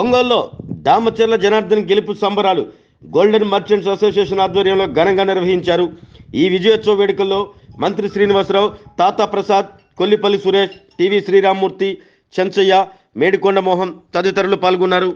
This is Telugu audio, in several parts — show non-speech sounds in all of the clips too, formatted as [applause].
ఒంగోలులో దామచర్ల జనార్దన్ గెలుపు సంబరాలు గోల్డెన్ మర్చెంట్స్ అసోసియేషన్ ఆధ్వర్యంలో ఘనంగా నిర్వహించారు. ఈ విజయోత్సవ వేడుకల్లో మంత్రి శ్రీనివాసరావు తాతా ప్రసాద్ కొల్లిపల్లి సురేష్ టీవీ శ్రీరామ్మూర్తి చెంచయ్య మేడికొండ మోహన్ తదితరులు పాల్గొన్నారు.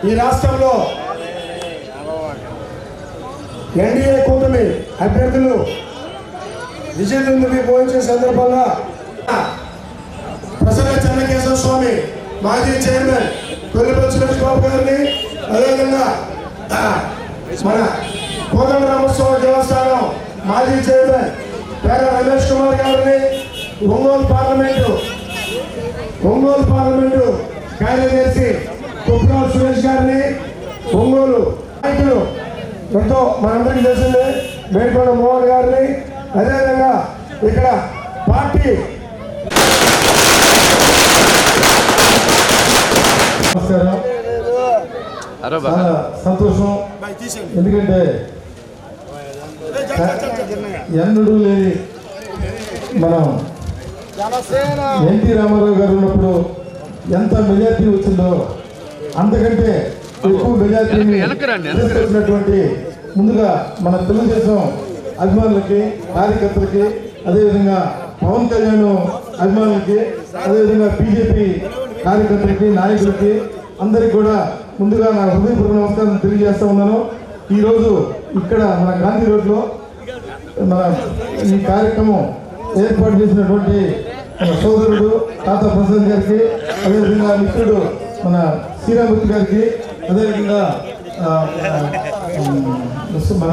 ఈ రాష్ట్రంలో ఎన్డీఏ కూటమి అభ్యర్థులు విజయదుందుని పోయించే సందర్భంగా ప్రసన్న చెన్నకేశ్వర స్వామి మాజీ చైర్మన్ కొల్లిపల్లి సురేష్ బాబు గారిని అదేవిధంగా మన కోదండ రామస్వామి దేవస్థానం మాజీ చైర్మన్ పేర రమేష్ కుమార్ గారిని ఒంగోలు పార్లమెంటు ఒంగోలు పార్లమెంటు కార్యదర్శి కుప్రాల్ సురేష్ గారిని ఒంగోలు నాయకులు ఎంతో మనందరికీ తెలిసిందే మేడికొండ మోహన్ గారిని. అదేవిధంగా ఇక్కడ పార్టీ సంతోషం. ఎందుకంటే ఎన్నడూ లేని మనం ఎన్టీ రామారావు గారు ఉన్నప్పుడు ఎంత మెజార్టీ వచ్చిందో అంతకంటే ఎక్కువ మెజార్టీని తీసుకొచ్చినటువంటి ముందుగా మన తెలుగుదేశం అభిమానులకి కార్యకర్తలకి అదేవిధంగా పవన్ కళ్యాణ్ అభిమానులకి అదేవిధంగా బీజేపీ కార్యకర్తలకి నాయకులకి అందరికి కూడా ముందుగా నా హృదయపూర్వక నమస్కారం తెలియజేస్తా ఉన్నాను. ఈరోజు ఇక్కడ మన గాంధీ రోడ్లో మన ఈ కార్యక్రమం ఏర్పాటు చేసినటువంటి సోదరుడు తాత ప్రసాద్ గారికి అదేవిధంగా మిత్రుడు మన శ్రీరామూర్తి గారికి అదేవిధంగా మన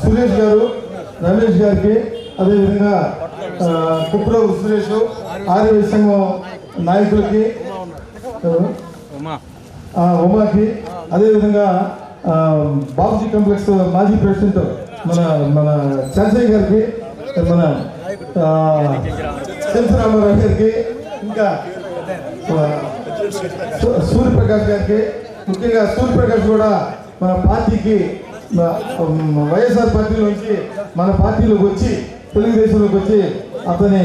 సురేష్ గారు రమేష్ గారికి అదేవిధంగా ఆ, సురేష్ ఆర్య సంఘం నాయకులకి ఉమాకి అదేవిధంగా బాబుజీ కాంప్లెక్స్ మాజీ ప్రెసిడెంట్ మన మన చంద్రయ్య గారికి మన ఆ, గారికి ఇంకా సూర్యప్రకాష్ గారికి ముఖ్యంగా సూర్యప్రకాష్ కూడా మన పార్టీకి వైఎస్ఆర్ మ్, వైఎస్ఆర్ పార్టీలోంచి మన పార్టీలోకి వచ్చి తెలుగుదేశంలోకి వచ్చి అతని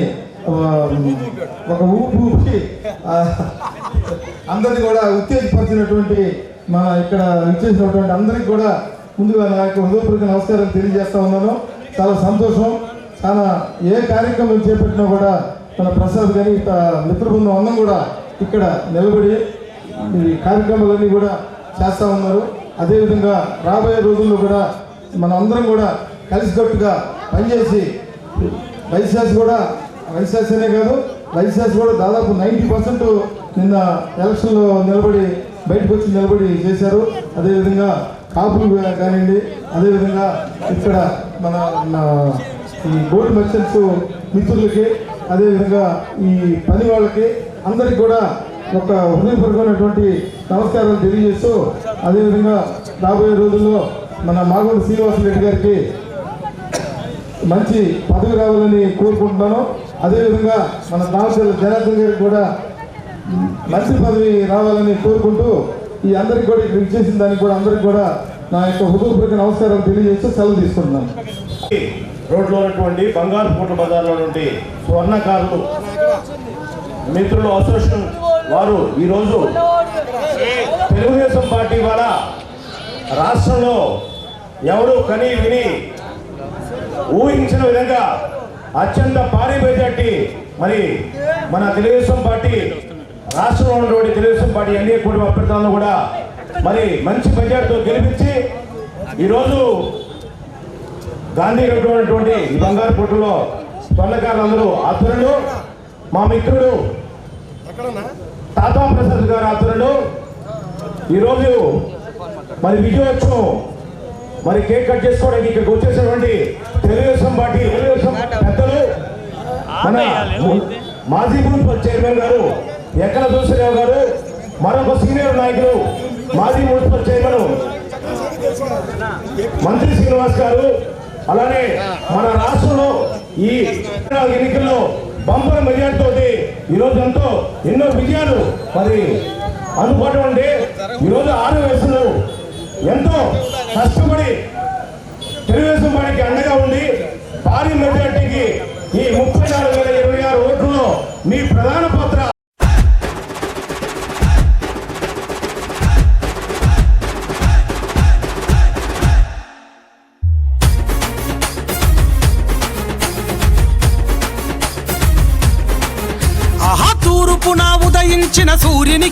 ఒక ఊపి ఊపి అందరినీ కూడా ఉత్తేజపరిచినటువంటి మన ఇక్కడ ఇచ్చేసినటువంటి అందరికి కూడా ముందుగా నా యొక్క హృదయపూర్వక నమస్కారం తెలియజేస్తా ఉన్నాను. చాలా సంతోషం. చాలా ఏ కార్యక్రమం చేపట్టినా కూడా మన ప్రసాద్ గారి ఇక మిత్ర బృందం అందరం కూడా ఇక్కడ నిలబడి ఈ కార్యక్రమాలన్నీ కూడా చేస్తూ ఉన్నారు. అదేవిధంగా రాబోయే రోజుల్లో కూడా మనందరం కూడా కలిసికట్టుగా పనిచేసి వైశాస్ కూడా వైశాస్ అనే కాదు వైశాస్ కూడా దాదాపు నైంటీ పర్సెంట్ నిన్న ఎలక్షన్లో నిలబడి బయటకు వచ్చి నిలబడి చేశారు. అదేవిధంగా కాపులు కానివ్వండి అదేవిధంగా ఇక్కడ మన మన ఈ గోల్డ్ మర్చెంట్స్ మిత్రులకి అదేవిధంగా ఈ పని వాళ్ళకి అందరికి కూడా ఒక హృదయపూర్వకమైనటువంటి నమస్కారాలు తెలియజేస్తూ అదేవిధంగా రాబోయే రోజుల్లో మన మాగోడు శ్రీనివాసరెడ్డి గారికి మంచి పదవి రావాలని కోరుకుంటున్నాను. అదేవిధంగా మన దామచర్ల జనార్దన్ గారికి కూడా మంచి పదవి రావాలని కోరుకుంటూ ఈ అందరికి కూడా ఇక్కడ ఇచ్చేసిన దానికి కూడా అందరికి కూడా నా యొక్క హృదయపూర్వక నమస్కారం తెలియజేస్తూ సెలవు తీసుకుంటున్నాను. రోడ్లో ఉన్నటువంటి బంగారు పూట బజార్లో నుండి స్వర్ణకారులు మిత్రులు అసోసియేషన్ వారు ఈరోజు తెలుగుదేశం పార్టీ వాళ్ళ రాష్ట్రంలో ఎవరు కని విని ఊహించిన విధంగా అత్యంత భారీ మెజార్టీ మరి మన తెలుగుదేశం పార్టీ రాష్ట్రంలో ఉన్నటువంటి తెలుగుదేశం పార్టీ ఎన్డీఏ కూటమి అభ్యర్థులను కూడా మరి మంచి మెజార్టీతో గెలిపించి ఈరోజు గాంధీ ఉన్నటువంటి బంగారు పుట్టులో స్వర్ణకారులందరూ ఆధ్వర్యంలో మా మిత్రుడు తాతా ప్రసాద్ గారి ఆధ్వర్యంలో ఈరోజు మరి విజయోత్సవం మరి కేక్ కట్ చేసుకోవడానికి ఇక్కడికి వచ్చేసినటువంటి తెలుగుదేశం పార్టీ తెలుగుదేశం పెద్దలు మన మాజీ మున్సిపల్ చైర్మన్ గారు ఎక్కల దోసరావు గారు మరొక సీనియర్ నాయకులు మాజీ మున్సిపల్ చైర్మన్ మంత్రి శ్రీనివాస్ గారు అలానే మన రాష్ట్రంలో ఈ ఎన్నికల్లో బంపర్ మెజార్టీ తోటి ఈరోజు ఎంతో ఎన్నో విజయాలు మరి అందుబాటులో ఉండి ఈరోజు ఆరు వయసులో ఎంతో కష్టపడి తెలుగుదేశం పార్టీకి అండగా ఉండి భారీ మెజార్టీకి ఈ ముప్పై నాలుగు వేల ఇరవై ఆరు ఓట్లలో మీ ప్రధాన పాత్ర.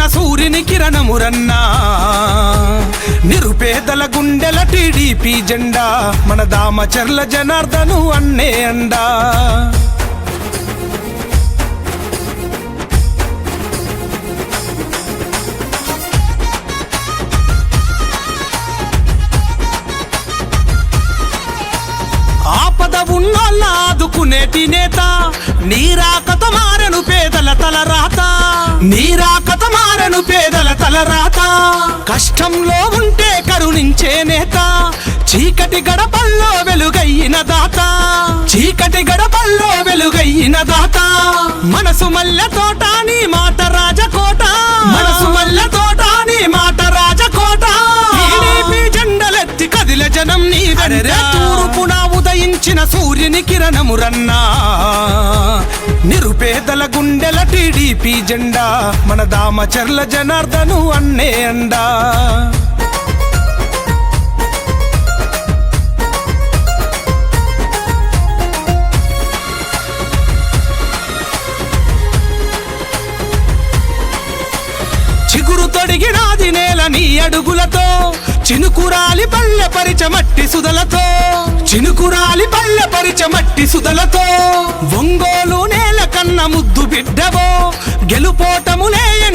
ఉదయించిన సూర్యుని కిరణమురన్నా. నిరుపేదల గుండెల టీడీపీ జెండా మన దామచర్ల జనార్దను అన్నే అండా. ఉన్నోళ్ళ ఆదుకునేటి నేత నీరాకత మారను పేదల తల రాత నీరా మారను పేదల తల రాత కష్టంలో ఉంటే కరుణించే నేత. చీకటి గడపల్లో వెలుగయ్యిన దాత. చీకటి గడపల్లో వెలుగయ్యిన దాత. మనసు మల్లె తోట నీ మాట రాజకోట. మనసు మల్లె తోట నీ మాట రాజకోట. జెండలెత్తి కదిల జనం నీ తూర్పున ఉదయించిన సూర్యుని కిరణమురన్నా. నిరుపేదల గుండెల టీడీపీ జెండా మన దామచర్ల జనార్దను అన్నే అండా. చిగురు తొడిగినాది నేల నీ అడుగులతో చినుకురాలి పల్లె పరిచ మట్టి సుదలతో చినుకురాలి పల్లె పరిచ మట్టి సుదలతో.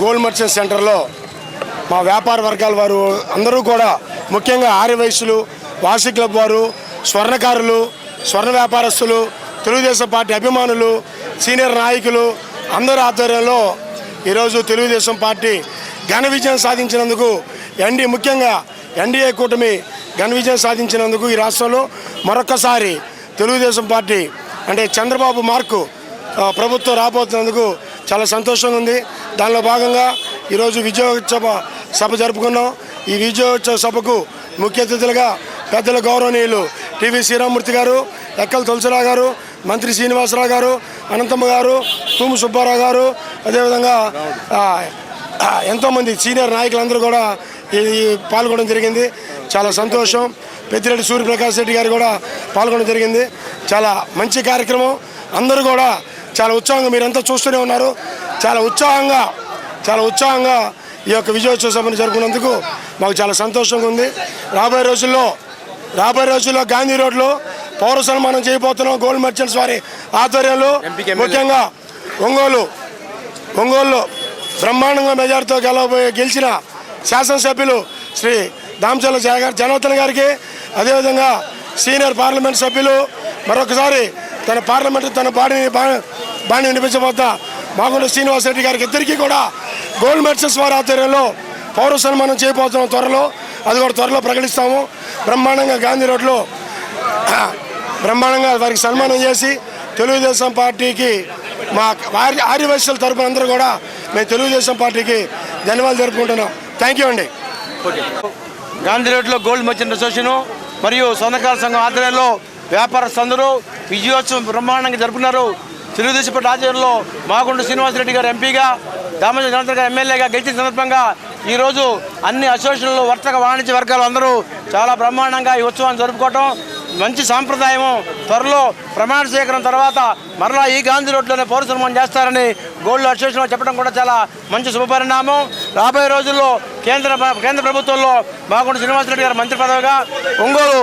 గోల్డ్ మర్చెంట్ సెంటర్లో మా వ్యాపార వర్గాల వారు అందరూ కూడా ముఖ్యంగా ఆర్య వయసులు వాసి క్లబ్ వారు స్వర్ణకారులు స్వర్ణ వ్యాపారస్తులు తెలుగుదేశం పార్టీ అభిమానులు సీనియర్ నాయకులు అందరి ఆధ్వర్యంలో ఈరోజు తెలుగుదేశం పార్టీ ఘన విజయం సాధించినందుకు ఎన్డీ ముఖ్యంగా ఎన్డీఏ కూటమి ఘన విజయం సాధించినందుకు ఈ రాష్ట్రంలో మరొకసారి తెలుగుదేశం పార్టీ అంటే చంద్రబాబు మార్కు ప్రభుత్వం రాబోతున్నందుకు చాలా సంతోషంగా ఉంది. దానిలో భాగంగా ఈరోజు విజయోత్సవ సభ జరుపుకున్నాం. ఈ విజయోత్సవ సభకు ముఖ్య అతిథులుగా పెద్దల గౌరవనీయులు టీవీ శ్రీరామూర్తి గారు ఎక్కల తులసిరావు గారు మంత్రి శ్రీనివాసరావు గారు అనంతమ్మ గారు తూము సుబ్బారావు గారు అదేవిధంగా ఎంతోమంది సీనియర్ నాయకులందరూ కూడా ఈ ఈ పాల్గొనడం జరిగింది. చాలా సంతోషం. పెద్దిరెడ్డి సూర్యప్రకాష్ రెడ్డి గారు కూడా పాల్గొనడం జరిగింది. చాలా మంచి కార్యక్రమం. అందరూ కూడా చాలా ఉత్సాహంగా మీరంతా చూస్తూనే ఉన్నారు. చాలా ఉత్సాహంగా చాలా ఉత్సాహంగా ఈ యొక్క విజయోత్సవ సభను జరుపుకున్నందుకు మాకు చాలా సంతోషంగా ఉంది. రాబోయే రోజుల్లో రాబోయే రోజుల్లో గాంధీ రోడ్లో పౌర సన్మానం చేయబోతున్నాం గోల్డ్ మర్చెంట్స్ వారి ఆధ్వర్యంలో. ముఖ్యంగా ఒంగోలు ఒంగోలులో బ్రహ్మాండంగా మెజార్టీతో గెలవబోయే గెలిచిన శాసనసభ్యులు శ్రీ దామచల్ల జనార్దన్ గారికి అదేవిధంగా సీనియర్ పార్లమెంట్ సభ్యులు మరొకసారి తన పార్లమెంటు తన బాడీని బా- బాణి వినిపించబోతా మాగుండ శ్రీనివాసరెడ్డి గారికి ఇద్దరికీ కూడా గోల్డ్ మెడల్స్ వారి ఆధ్వర్యంలో పౌర సన్మానం చేయబోతున్నాం త్వరలో. అది కూడా త్వరలో ప్రకటిస్తాము. బ్రహ్మాండంగా గాంధీ రోడ్లో [clears throat] బ్రహ్మాండంగా వారికి సన్మానం చేసి తెలుగుదేశం పార్టీకి మా ఆర్య ఆర్యవైశ్యుల తరపున అందరూ కూడా మేము తెలుగుదేశం పార్టీకి ధన్యవాదాలు జరుపుకుంటున్నాం థ్యాంక్ యూ అండి. గాంధీ రోడ్లో గోల్డ్ మర్చెంట్ అసోసియేషన్ మరియు స్వర్ణకార సంఘం ఆధ్వర్యంలో వ్యాపారస్తులందరూ విజయోత్సవం బ్రహ్మాండంగా జరుపుకున్నారు. తెలుగుదేశం పార్టీ ఆధ్వర్యంలో మాగుండు శ్రీనివాసరెడ్డి గారు ఎంపీగా దామోదర జనార్దన్ గారు ఎమ్మెల్యేగా గెలిచిన సందర్భంగా ఈరోజు అన్ని అసోసియేషన్లు వర్తక వాణిజ్య వర్గాలు అందరూ చాలా బ్రహ్మాండంగా ఈ ఉత్సవాన్ని జరుపుకోవటం మంచి సాంప్రదాయము. త్వరలో ప్రమాణ స్వీకరణ తర్వాత మరలా ఈ గాంధీ రోడ్లోనే పౌర సన్మానం చేస్తారని గోల్డ్ అసోసియేషన్ చెప్పడం కూడా చాలా మంచి శుభపరిణామం రాబోయే రోజుల్లో కేంద్ర కేంద్ర ప్రభుత్వంలో బాగుండ శ్రీనివాసరెడ్డి గారు మంత్రి పదవిగా ఒంగోలు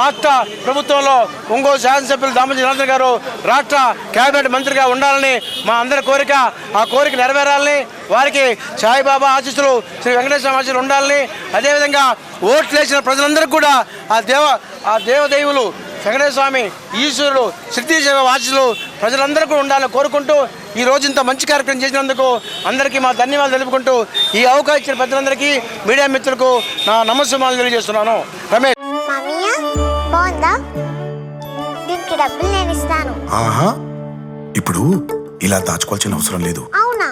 రాష్ట్ర ప్రభుత్వంలో ఒంగోలు శాసనసభ్యులు దామోదర నరేంద్ర గారు రాష్ట్ర కేబినెట్ మంత్రిగా ఉండాలని మా అందరి కోరిక. ఆ కోరిక నెరవేరాలని వారికి సాయిబాబా ఆశీస్సులు శ్రీ వెంకటేశ్వర ఆశీస్సులు ఉండాలని. అదేవిధంగా ఓట్లు వేసిన ప్రజలందరికీ కూడా ఆ దేవ ఆ దేవదేవులు వెంకటేశ్వర స్వామి ఈశ్వరుడు శక్తిశైవ ఆశీస్సులు ప్రజలందరూ కూడా ఉండాలని కోరుకుంటూ ఈ రోజు ఇంత మంచి కార్యక్రమం చేసినందుకు అందరికీ మా ధన్యవాదాలు తెలుపుకుంటూ ఈ అవకాశం ఇచ్చిన పెద్దలందరికీ మీడియా మిత్రులకు నా నమస్కారాలు తెలియజేస్తున్నాను. రమేష్. ఇప్పుడు ఇలా దాచుకోవాల్సిన అవసరం లేదు. అవునా?